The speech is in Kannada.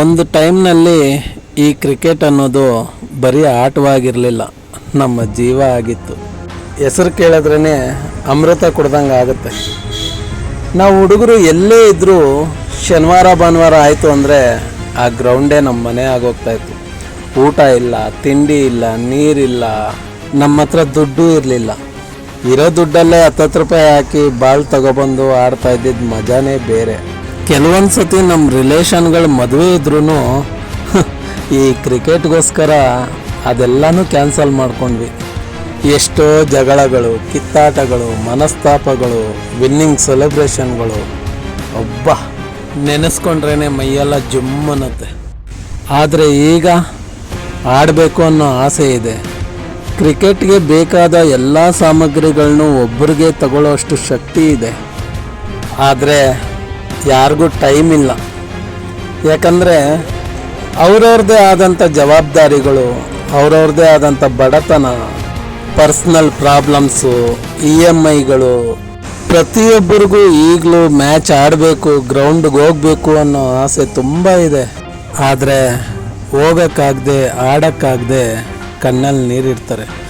ಒಂದು ಟೈಮ್ನಲ್ಲಿ ಈ ಕ್ರಿಕೆಟ್ ಅನ್ನೋದು ಬರೀ ಆಟವಾಗಿರಲಿಲ್ಲ, ನಮ್ಮ ಜೀವ ಆಗಿತ್ತು. ಹೆಸರು ಕೇಳಿದ್ರೇ ಅಮೃತ ಕುಡ್ದಂಗೆ ಆಗುತ್ತೆ. ನಾವು ಹುಡುಗರು ಎಲ್ಲೇ ಇದ್ದರೂ ಶನಿವಾರ, ಭಾನುವಾರ ಆಯಿತು ಅಂದರೆ ಆ ಗ್ರೌಂಡೇ ನಮ್ಮ ಮನೆ ಆಗೋಗ್ತಾಯಿತ್ತು ಊಟ ಇಲ್ಲ, ತಿಂಡಿ ಇಲ್ಲ, ನೀರಿಲ್ಲ, ನಮ್ಮ ಹತ್ರ ದುಡ್ಡು ಇರಲಿಲ್ಲ. ಇರೋ ದುಡ್ಡಲ್ಲೇ ಹತ್ತತ್ತು ರೂಪಾಯಿ ಹಾಕಿ ಬಾಲ್ ತಗೊಬಂದು ಆಡ್ತಾ ಇದ್ದಿದ್ದು ಮಜಾನೇ ಬೇರೆ. ಕೆಲವೊಂದು ಸತಿ ನಮ್ಮ ರಿಲೇಷನ್ಗಳು ಮದುವೆ ಇದ್ರೂ ಈ ಕ್ರಿಕೆಟ್ಗೋಸ್ಕರ ಅದೆಲ್ಲನೂ ಕ್ಯಾನ್ಸಲ್ ಮಾಡ್ಕೊಂಡ್ವಿ. ಎಷ್ಟೋ ಜಗಳಗಳು, ಕಿತ್ತಾಟಗಳು, ಮನಸ್ತಾಪಗಳು ವಿನ್ನಿಂಗ್ ಸೆಲೆಬ್ರೇಷನ್ಗಳು ಒಬ್ಬ ನೆನೆಸ್ಕೊಂಡ್ರೇ ಮೈಯೆಲ್ಲ ಜುಮ್ಮನತ್ತೆ ಆದರೆ ಈಗ ಆಡಬೇಕು ಅನ್ನೋ ಆಸೆ ಇದೆ. ಕ್ರಿಕೆಟ್ಗೆ ಬೇಕಾದ ಎಲ್ಲ ಸಾಮಗ್ರಿಗಳನ್ನೂ ಒಬ್ಬರಿಗೆ ತಗೊಳ್ಳೋಷ್ಟು ಶಕ್ತಿ ಇದೆ. ಆದರೆ ಯಾರಿಗೂ ಟೈಮ್ ಇಲ್ಲ. ಯಾಕಂದರೆ ಅವ್ರವ್ರದ್ದೇ ಆದಂಥ ಜವಾಬ್ದಾರಿಗಳು, ಅವ್ರವ್ರದ್ದೇ ಆದಂಥ ಬಡತನ ಪರ್ಸ್ನಲ್ ಪ್ರಾಬ್ಲಮ್ಸು ಇ ಎಂ ಐಗಳು ಪ್ರತಿಯೊಬ್ಬರಿಗೂ ಈಗಲೂ ಮ್ಯಾಚ್ ಆಡಬೇಕು ಗ್ರೌಂಡ್ಗೆ ಹೋಗಬೇಕು ಅನ್ನೋ ಆಸೆ ತುಂಬ ಇದೆ. ಆದರೆ ಹೋಗೋಕ್ಕಾಗದೆ, ಆಡೋಕ್ಕಾಗದೆ ಕಣ್ಣಲ್ಲಿ ನೀರಿಡ್ತಾರೆ.